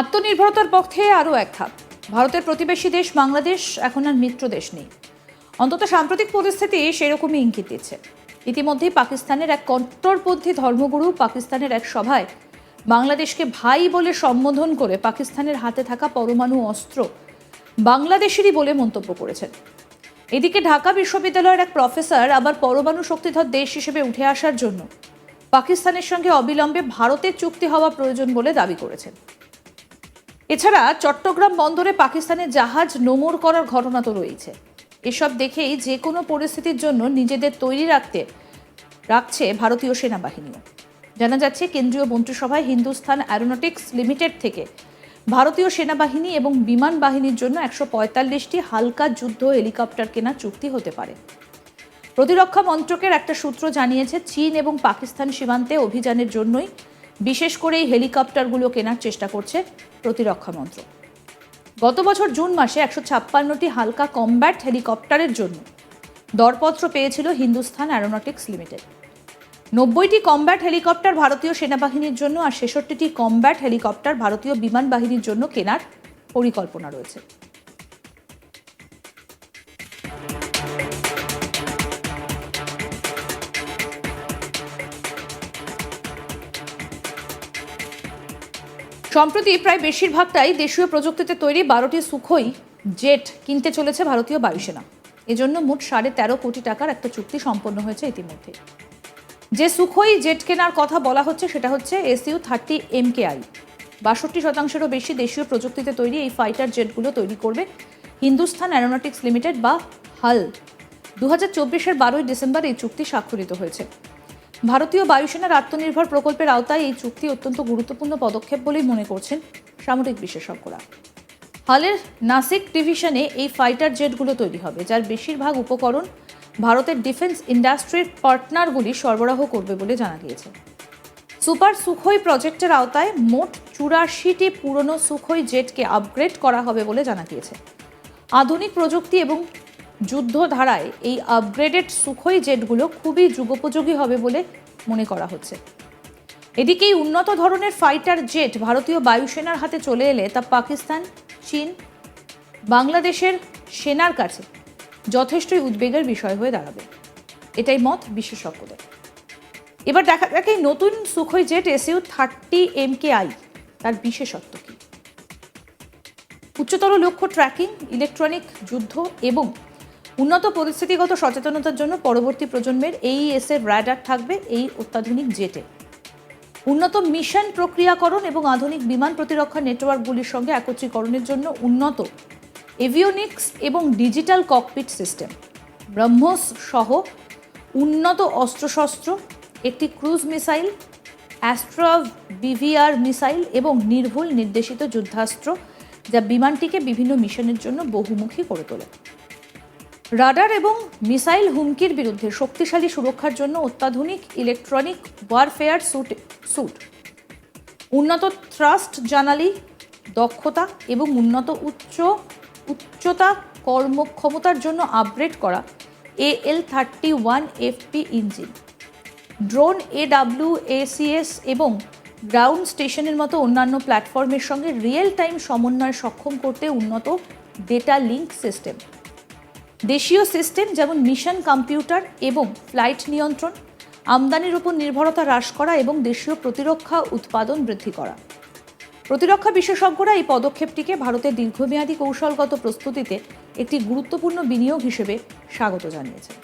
আত্মনির্ভরতার পক্ষে আরও এক ধাপ। ভারতের প্রতিবেশী দেশ বাংলাদেশ এখন আর মিত্র দেশ নেই। অন্তত সাম্প্রতিক পরিস্থিতি সেরকমই ইঙ্গিত দিচ্ছে। ইতিমধ্যেই পাকিস্তানের এক কট্টরপন্থী ধর্মগুরু পাকিস্তানের এক সভায় বাংলাদেশকে ভাই বলে সম্বোধন করে পাকিস্তানের হাতে থাকা পরমাণু অস্ত্র বাংলাদেশেরই বলে মন্তব্য করেছেন। এদিকে ঢাকা বিশ্ববিদ্যালয়ের এক প্রফেসর আবার পরমাণু শক্তিধর দেশ হিসেবে উঠে আসার জন্য পাকিস্তানের সঙ্গে অবিলম্বে ভারতের চুক্তি হওয়া প্রয়োজন বলে দাবি করেছেন। এছাড়া চট্টগ্রাম বন্দরে পাকিস্তানের জাহাজ নোঙর করার ঘটনা তো রয়েছে। এসব দেখেই যে কোনো পরিস্থিতির জন্য নিজেদের তৈরি রাখতে রাখছে ভারতীয় সেনাবাহিনীও। জানা যাচ্ছে, কেন্দ্রীয় মন্ত্রিসভায় হিন্দুস্থান অ্যারোনটিক্স লিমিটেড থেকে ভারতীয় সেনাবাহিনী এবং বিমান বাহিনীর জন্য একশো পঁয়তাল্লিশটি হালকা যুদ্ধ হেলিকপ্টার কেনা চুক্তি হতে পারে। প্রতিরক্ষা মন্ত্রকের একটা সূত্র জানিয়েছে, চীন এবং পাকিস্তান সীমান্তে অভিযানের জন্যই বিশেষ করে এই হেলিকপ্টারগুলো কেনার চেষ্টা করছে প্রতিরক্ষা মন্ত্রক। গত বছর জুন মাসে একশো ছাপ্পান্নটি হালকা কমব্যাট হেলিকপ্টারের জন্য দরপত্র পেয়েছিল হিন্দুস্থান অ্যারোনটিক্স লিমিটেড। নব্বইটি কমব্যাট হেলিকপ্টার ভারতীয় সেনাবাহিনীর জন্য আর ছেষট্টিটি কমব্যাট হেলিকপ্টার ভারতীয় বিমান বাহিনীর জন্য কেনার পরিকল্পনা রয়েছে। সম্প্রতি প্রায় বেশিরভাগটাই দেশীয় প্রযুক্তিতে তৈরি বারোটি সুখই জেট কিনতে চলেছে ভারতীয় বায়ুসেনা। এজন্য মোট সাড়ে তেরো কোটি টাকার একটা চুক্তি সম্পন্ন হয়েছে ইতিমধ্যে। যে সুখই জেট কেনার কথা বলা হচ্ছে সেটা হচ্ছে এসইউ থার্টি এমকেআই। বাষট্টি শতাংশেরও বেশি দেশীয় প্রযুক্তিতে তৈরি এই ফাইটার জেটগুলো তৈরি করবে হিন্দুস্থান অ্যারোনটিক্স লিমিটেড বা হাল। দু হাজার চব্বিশের বারোই ডিসেম্বর এই চুক্তি স্বাক্ষরিত হয়েছে। ভারতীয় বায়ুসেনার আত্মনির্ভর প্রকল্পের আওতায় এই চুক্তি অত্যন্ত গুরুত্বপূর্ণ পদক্ষেপ বলেই মনে করছেন সামরিক বিশেষজ্ঞরা। হালের নাসিক ডিভিশনে এই ফাইটার জেটগুলো তৈরি হবে, যার বেশিরভাগ উপকরণ ভারতের ডিফেন্স ইন্ডাস্ট্রির পার্টনারগুলি সরবরাহ করবে বলে জানা গিয়েছে। সুপার সুখই প্রজেক্টের আওতায় মোট চুরাশিটি পুরনো সুখই জেটকে আপগ্রেড করা হবে বলে জানা গিয়েছে। আধুনিক প্রযুক্তি এবং যুদ্ধ ধারায় এই আপগ্রেডেড সুখই জেটগুলো খুবই যুগোপযোগী হবে বলে মনে করা হচ্ছে। এদিকেই উন্নত ধরনের ফাইটার জেট ভারতীয় বায়ুসেনার হাতে চলে এলে তা পাকিস্তান, চীন, বাংলাদেশের সেনার কাছে যথেষ্টই উদ্বেগের বিষয় হয়ে দাঁড়াবে। এটাই মত বিশেষজ্ঞদের। এবার দেখা যাক এই নতুন Sukhoi jet SU thirty M K I তার বিশেষত্ব কি? উচ্চতর লক্ষ্য ট্র্যাকিং ইলেকট্রনিক যুদ্ধ এবং উন্নত পরিস্থিতিগত সচেতনতার জন্য পরবর্তী প্রজন্মের এইএস এর র্যাডার থাকবে এই অত্যাধুনিক জেটে। উন্নত মিশন প্রক্রিয়াকরণ এবং আধুনিক বিমান প্রতিরক্ষা নেটওয়ার্কগুলির সঙ্গে একত্রীকরণের জন্য উন্নত এভিওনিক্স এবং ডিজিটাল ককপিট সিস্টেম ব্রহ্মোস সহ উন্নত অস্ত্রশস্ত্র, একটি cruise missile Astra BVR missile এবং নির্ভুল নির্দেশিত যুদ্ধাস্ত্র যা বিমানটিকে বিভিন্ন মিশনের জন্য বহুমুখী করে তোলে। রাডার এবং মিসাইল হুমকির বিরুদ্ধে শক্তিশালী সুরক্ষার জন্য অত্যাধুনিক ইলেকট্রনিক ওয়ারফেয়ার স্যুট স্যুট উন্নত থ্রাস্ট জানালি, দক্ষতা এবং উন্নত উচ্চ, উচ্চতা কর্মক্ষমতার জন্য আপগ্রেড করা AL thirty one FP engine. Drone AEW ACS এবং গ্রাউন্ড স্টেশনের মতো অন্যান্য প্ল্যাটফর্মের সঙ্গে রিয়েল টাইম সমন্বয় সক্ষম করতে উন্নত ডেটা লিঙ্ক সিস্টেম। দেশীয় সিস্টেম যেমন মিশন কম্পিউটার এবং ফ্লাইট নিয়ন্ত্রণ, আমদানির উপর নির্ভরতা হ্রাস করা এবং দেশীয় প্রতিরক্ষা উৎপাদন বৃদ্ধি করা। প্রতিরক্ষা বিশেষজ্ঞরা এই পদক্ষেপটিকে ভারতের দীর্ঘমেয়াদী কৌশলগত প্রস্তুতিতে একটি গুরুত্বপূর্ণ বিনিয়োগ হিসেবে স্বাগত জানিয়েছেন।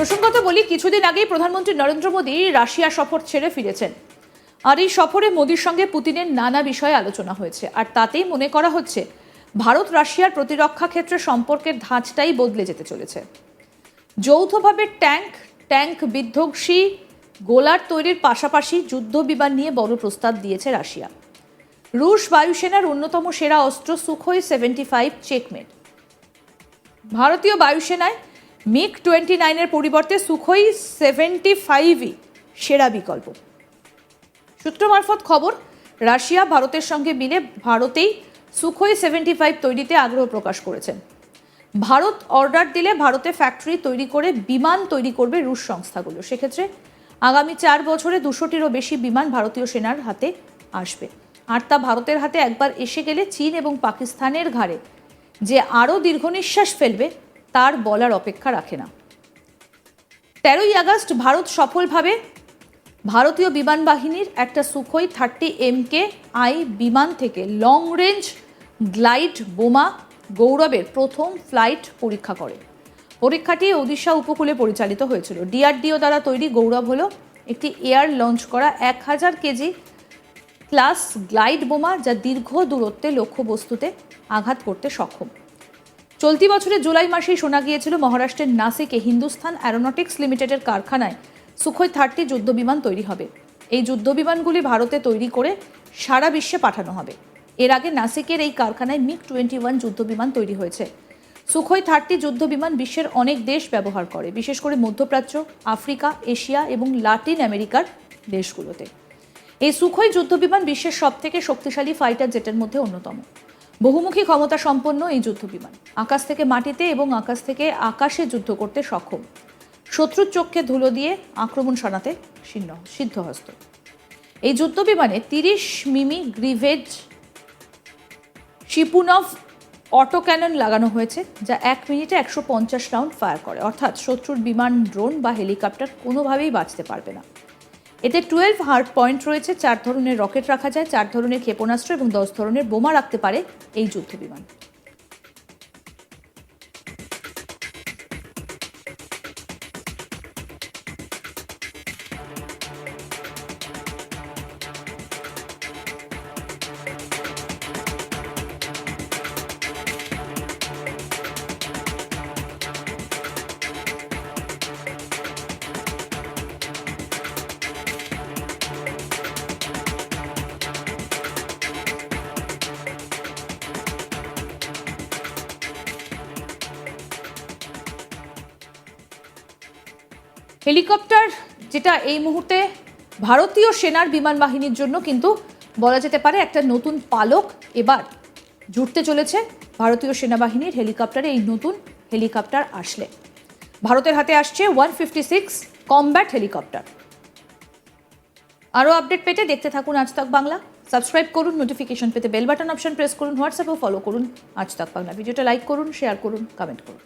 প্রসঙ্গত বলি, কিছুদিন আগেই প্রধানমন্ত্রী নরেন্দ্র মোদী রাশিয়া সফর ছেড়ে ফিরেছেন। আর এই সফরে মোদীর সঙ্গে পুতিনের নানা বিষয়ে আলোচনা হয়েছে। আর তাতেই মনে করা হচ্ছে, ভারত রাশিয়ার প্রতিরক্ষা ক্ষেত্রে সম্পর্কের ধাঁচটাই বদলে যেতে চলেছে। যৌথভাবে ট্যাঙ্ক ট্যাঙ্ক বিধ্বংসী গোলার তৈরির পাশাপাশি যুদ্ধ বিমান নিয়ে বড় প্রস্তাব দিয়েছে রাশিয়া। রুশ বায়ুসেনার অন্যতম সেরা অস্ত্র সুখোই সেভেন্টি ফাইভ চেকমেট ভারতীয় বায়ুসেনায় মিগ টোয়েন্টি নাইনের পরিবর্তে সুখোই সেভেন্টি ফাইভই সেরা বিকল্প। সূত্র মারফত খবর, রাশিয়া ভারতের সঙ্গে মিলে ভারতেই সুখোই সেভেন্টি ফাইভ তৈরিতে আগ্রহ প্রকাশ করেছেন ভারত অর্ডার দিলে ভারতে ফ্যাক্টরি তৈরি করে বিমান তৈরি করবে রুশ সংস্থাগুলো। সেক্ষেত্রে আগামী চার বছরে দুশোটিরও বেশি বিমান ভারতীয় সেনার হাতে আসবে। আর তা ভারতের হাতে একবার এসে গেলে চীন এবং পাকিস্তানের ঘাড়ে, যে আরও দীর্ঘ নিঃশ্বাস ফেলবে তার বলার অপেক্ষা রাখে না। তেরোই আগস্ট ভারত সফলভাবে ভারতীয় বিমান বাহিনীর একটা সুখোই থার্টি এমকে আই বিমান থেকে লং রেঞ্জ গ্লাইড বোমা গৌরবের প্রথম ফ্লাইট পরীক্ষা করে। পরীক্ষাটি ওড়িশা উপকূলে পরিচালিত হয়েছিল। ডিআরডিও দ্বারা তৈরি গৌরব হলো একটি এয়ার লঞ্চ করা এক হাজার কেজি ক্লাস গ্লাইড বোমা যা দীর্ঘ দূরত্বে লক্ষ্যবস্তুতে আঘাত করতে সক্ষম। চলতি বছরের জুলাই মাসেই শোনা গিয়েছিল মহারাষ্ট্রের নাসিকে হিন্দুস্থান অ্যারোনটিক্স লিমিটেডের কারখানায় সুখোই থার্টি যুদ্ধবিমান তৈরি হবে। এই যুদ্ধবিমানগুলি ভারতে তৈরি করে সারা বিশ্বে পাঠানো হবে। এর আগে নাসিকের এই কারখানায় মিগ টোয়েন্টি ওয়ান যুদ্ধবিমান তৈরি হয়েছে। সুখোই থার্টি যুদ্ধবিমান বিশ্বের অনেক দেশ ব্যবহার করে, বিশেষ করে মধ্যপ্রাচ্য, আফ্রিকা, এশিয়া এবং লাতিন আমেরিকার দেশগুলোতে। এই সুখোই যুদ্ধবিমান বিশ্বের সবথেকে শক্তিশালী ফাইটার জেটের মধ্যে অন্যতম। বহুমুখী ক্ষমতা সম্পন্ন এই যুদ্ধবিমান। আকাশ থেকে মাটিতে এবং আকাশ থেকে আকাশে যুদ্ধ করতে সক্ষম। শত্রুর চোখকে ধুলো দিয়ে আক্রমণ শানাতে সিদ্ধ সিদ্ধহস্ত। এই যুদ্ধবিমানে তিরিশ মিমি গ্রিভেজ শিপুনভ অটো ক্যানন লাগানো হয়েছে, যা এক মিনিটে একশো পঞ্চাশ রাউন্ড ফায়ার করে। অর্থাৎ শত্রুর বিমান, ড্রোন বা হেলিকপ্টার কোনোভাবেই বাঁচতে পারবে না। এতে টুয়েলভ হার্ড পয়েন্ট রয়েছে, চার ধরনের রকেট রাখা যায়, চার ধরনের ক্ষেপণাস্ত্র এবং দশ ধরনের বোমা রাখতে পারে এই যুদ্ধবিমান। হেলিকপ্টার, যেটা এই মুহূর্তে ভারতীয় সেনার বিমান বাহিনীর জন্য কিন্তু বলা যেতে পারে একটা নতুন পালক এবার জুটতে চলেছে। ভারতীয় সেনাবাহিনীর হেলিকপ্টারে এই নতুন হেলিকপ্টার আসলে। ভারতের হাতে আসছে one fifty six combat helicopter. আরও আপডেট পেতে দেখতে থাকুন আজ তাক বাংলা। সাবস্ক্রাইব করুন, নোটিফিকেশন পেতে বেল বাটন অপশন প্রেস করুন, হোয়াটসঅ্যাপেও ফলো করুন আজ বাংলা। ভিডিওটা লাইক করুন, শেয়ার করুন কমেন্ট করুন।